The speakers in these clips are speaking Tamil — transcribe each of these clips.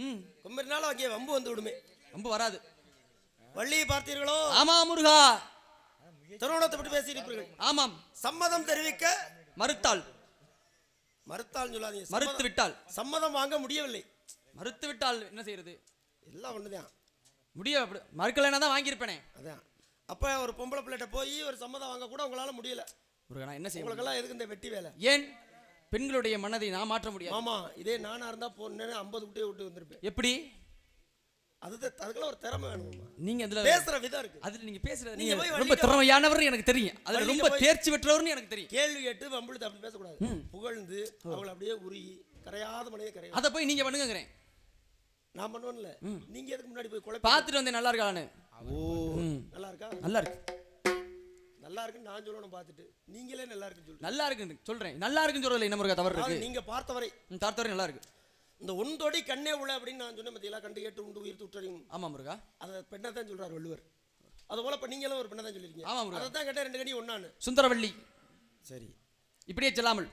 ம். கும்பினாலும் அங்கே வம்பு வந்து விடுமே. ரொம்ப வராது. வள்ளியை பார்த்தீர்களோ? ஆமா முருகா. திருமணத்தை பற்றி பேசியிருப்பீர்கள். ஆமாம். சம்மதம் தெரிவிக்க மறுத்தாள். மறுத்தால் சொல்லாதீங்க. மறுத்து விட்டாள் சம்மதம் வாங்க முடியவில்லை. மறுத்து விட்டால் என்ன செய்யறது? எல்லாம் ஒண்ணுதான். முடிய மறுக்கலைன்னா தான் வாங்கியிருப்பேனே. அதான். அப்ப ஒரு பொம்பளை பிள்ளைகிட்ட போய் ஒரு சம்மதம் வாங்க கூட உங்களால முடியல. முருகா நான் என்ன செய்ய உங்களுக்கெல்லாம் எதுக்கு இந்த வெட்டி வேலை? ஏன்? பெண்களுடைய மனதை நான் மாற்ற முடியாது. ஆமா இதே நானா இருந்தா போனேன்னு ஐம்பது குட்டியை விட்டு வந்திருப்பேன். எப்படி? அதுதான் அதுக்கெல்லாம் ஒரு திறமை வேணுமா நீங்க அதுல பேசுற விதம் இருக்கு. அதுல நீங்க பேசுறது நீங்க ரொம்ப திறமையானவர் எனக்கு தெரியும். அதுல ரொம்ப தேர்ச்சி பெற்றவர்னு எனக்கு தெரியும். கேள்வி கேட்டு வம்பிழுத்து அப்படி பேசக்கூடாது. புகழ்ந்து அவங்களை அப்படியே உருகி கரையாத மனைவி கரையாது. அதை போய் நீங்க பண்ணுங்கிறேன் நான் பண்ணுவேன்ல. நீங்க எதுக்கு முன்னாடி போய் பார்த்துட்டு வந்தேன் நல்லா இருக்கானு ஓ. நல்லா இருக்கா? நல்லா இருக்கு. நல்லா இருக்குன்னு நான் சொல்லணும் பார்த்துட்டு. நீங்களே நல்லா இருக்குன்னு சொல்லுங்க. நல்லா இருக்குன்னு சொல்றேன். நல்லா இருக்குன்னு சொல்றதுல என்ன முருகா தவறு இருக்கு? அதாவது நீங்க பார்த்தவரை. ம், தார்த்தவரை நல்லா இருக்கு இந்த ஒன்றொடி கண்ணே உள்ள அப்படின்னு நான் சொன்னேன் பார்த்தீங்களா கண்டு கேட்டு உண்டு உயிர் துற்றறியும் ஆமா முருகா. அதை பெண்ணை தான் சொல்றாரு வள்ளுவர். அது போல இப்போ நீங்களும் ஒரு பெண்ணை தான் சொல்லிருக்கீங்க. ஆமா, முருகா. அதை தான் கேட்டேன் ரெண்டு கடி ஒன்னான்னு சுந்தரவள்ளி. சரி. இப்படியே செல்லாமல்.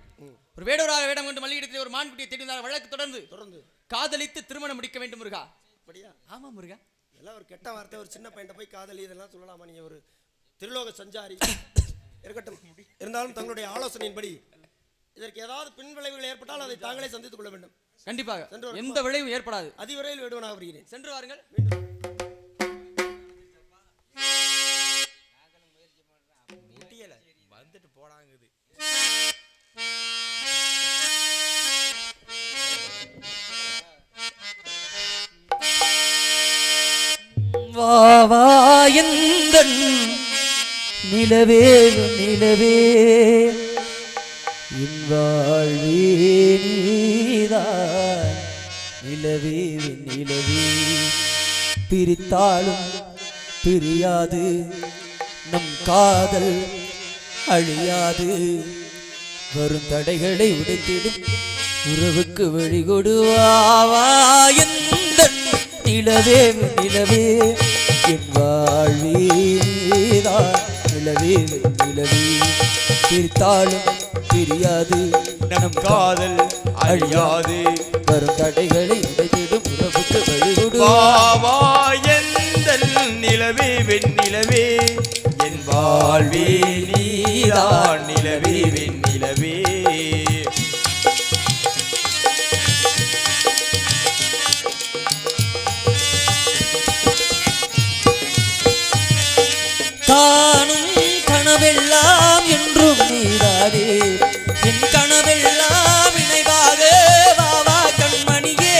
ஒரு வேடவராக வேடம் கொண்டு மல்லிகிடத்தில் ஒரு மான்குட்டியை தேடி வந்தார் வழக்கு தொடர்ந்து தொடர்ந்து. காதலித்து திருமணம் முடிக்க வேண்டும் முருகா. அப்படியா? ஆமா முருகா. எல்லாம் ஒரு கெட்ட வார்த்தை ஒரு சின்ன பையன்ட்ட போய் காதலி இதெல்லாம் சொல்லலாமா நீங்க ஒரு திருலோக சஞ்சாரி. இருக்கட்டும். இருந்தாலும் தங்களுடைய ஆலோசனையின்படி இதற்கு ஏதாவது பின் விளைவுகள் ஏற்பட்டால் அதை தாங்களே சந்தித்துக் கொள்ள வேண்டும். கண்டிப்பாக. எந்த விளைவும் ஏற்படாது. அதிவிரைவில் வேடுவனாக வருகிறேன் சென்று வாருங்கள். வந்துட்டு போடாங்குது. வாவாயந்தன் நிலவே நிலவே. இன்வாழ்வே நீதான். நிலவே நிலவே. பிரித்தாலும் பிரியாது. நம் காதல் அழியாது. வரும் தடைகளை உடைத்திடும் உறவுக்கு வழிகொடுவாவா எந்த நிலவே நிலவே. என் வாழ்வே நிலவே நிலவே. பிரித்தாலும் பிரியாது நம் காதல் அழியாது. வரும் தடைகளை உடைத்திடும் உறவுக்கு வழிகொடு. வாவா எந்தல் நிலவே வெண்ணிலவே. என் வாழ்வே நீதான் நிலவே வெண்ணிலவே. தானும் நீதானே என் கனவெல்லாம் இணைவாக வாவா கண்மணியே.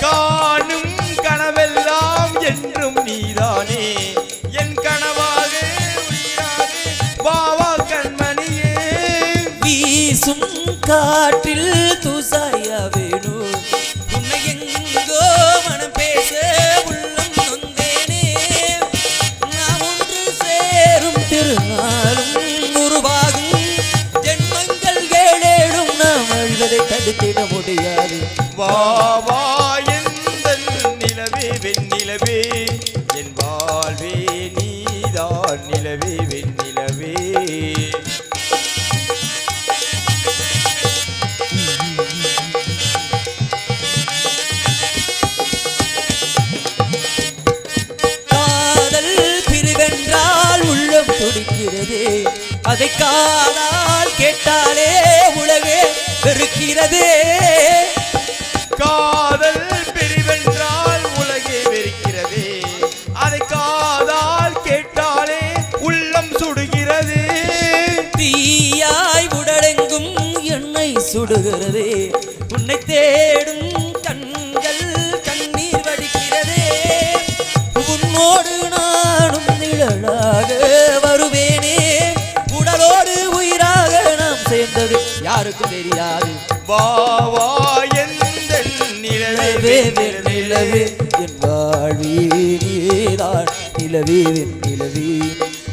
காணும் கனவெல்லாம் என்றும் நீதானே. என் கனவாக வாவா கண்மணியே. வீசும் காற்றில் தூசாய வேணும். முடியாது. வாவா எந்தன் நிலவே வெண்ணிலவே. என் வாழ்வே நீதான் நிலவே வெண்ணிலவே. காதல் அதை காதால் கேட்டாலே வெறுக்கிறதே காதல் பிரிவென்றால் உலகே வெறுக்கிறதே. அதை காதால் கேட்டாலே உள்ளம் சுடுகிறது. தீயாய் உடலெங்கும் எண்ணெய் சுடுகிறதே. உன்னை தேடும் கண்கள் கண்ணீர் வடிக்கிறதே. உன்னோடு நானும் நிழலாக வருவேனே. உடலோடு உயிராக நாம் சேர்ந்தது யாருக்கும் தெரியாது. வாவா எந்தன் நிலவே நிலவே என் வாழ்வே நீதான் நிலவே நிலவே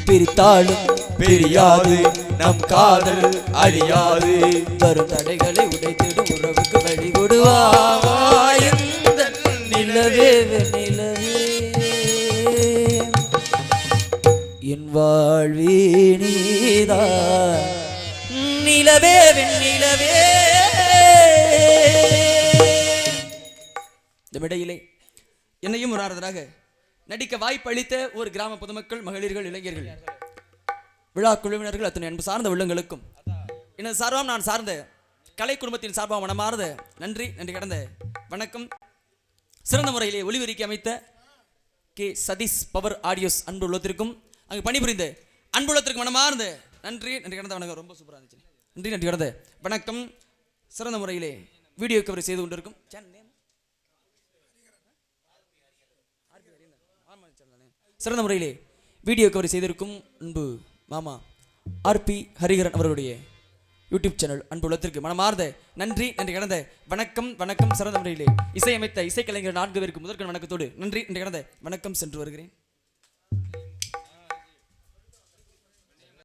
பிரித்தாலும் பிரியாது நம் காதல் அழியாது. வரும் தடைகளை உடைத்திடும் உறவுக்கு வழி கொடுவாவா எந்த நிலவே. நிலவே என் வாழ்வே நீதான் நிலவே நிலவே. இந்த கௌரவாரதராக நடிக்க வாய்ப்பு அளித்த ஒரு கிராம பொதுமக்கள் மகளிர்கள் இளைஞர்கள். விழா குழுவினர்கள் அத்தனை அன்பு சார்ந்த உள்ளங்களுக்கும். எனது சார்பாக நான் சார்ந்த கலை குடும்பத்தின் சார்பாக மனமார்ந்த நன்றி. நன்றி கடந்த வணக்கம். சிறந்த முறையிலே ஒளிபெருக்கி அமைத்த கே. சதீஷ் பவர் ஆடியோஸ் அன்பு உள்ளத்திற்கும் அங்கு பணிபுரிந்த அன்பு உள்ளத்திற்கு மனமார்ந்த நன்றி. நன்றி கடந்த வணக்கம் ரொம்ப சூப்பராக இருந்துச்சு. நன்றி. நன்றி கடந்த வணக்கம். சிறந்த முறையிலே வீடியோ கவரி செய்து கொண்டிருக்கும். சிறந்த முறையிலே வீடியோ கவர் செய்திருக்கும் அன்பு மாமா ஆர்பி ஹரிகரன் அவர்களுடைய யூடியூப் சேனல் அன்பு உலகத்திற்கு மனமார்ந்த நன்றி நன்றி கடந்த வணக்கம் வணக்கம் சிறந்த முறையிலே இசையமைத்த இசைக்கலைஞர் நான்கு பேருக்கு முதற்கண் வணக்கத்தோடு நன்றி நன்றி கடந்த வணக்கம் சென்று வருகிறேன்.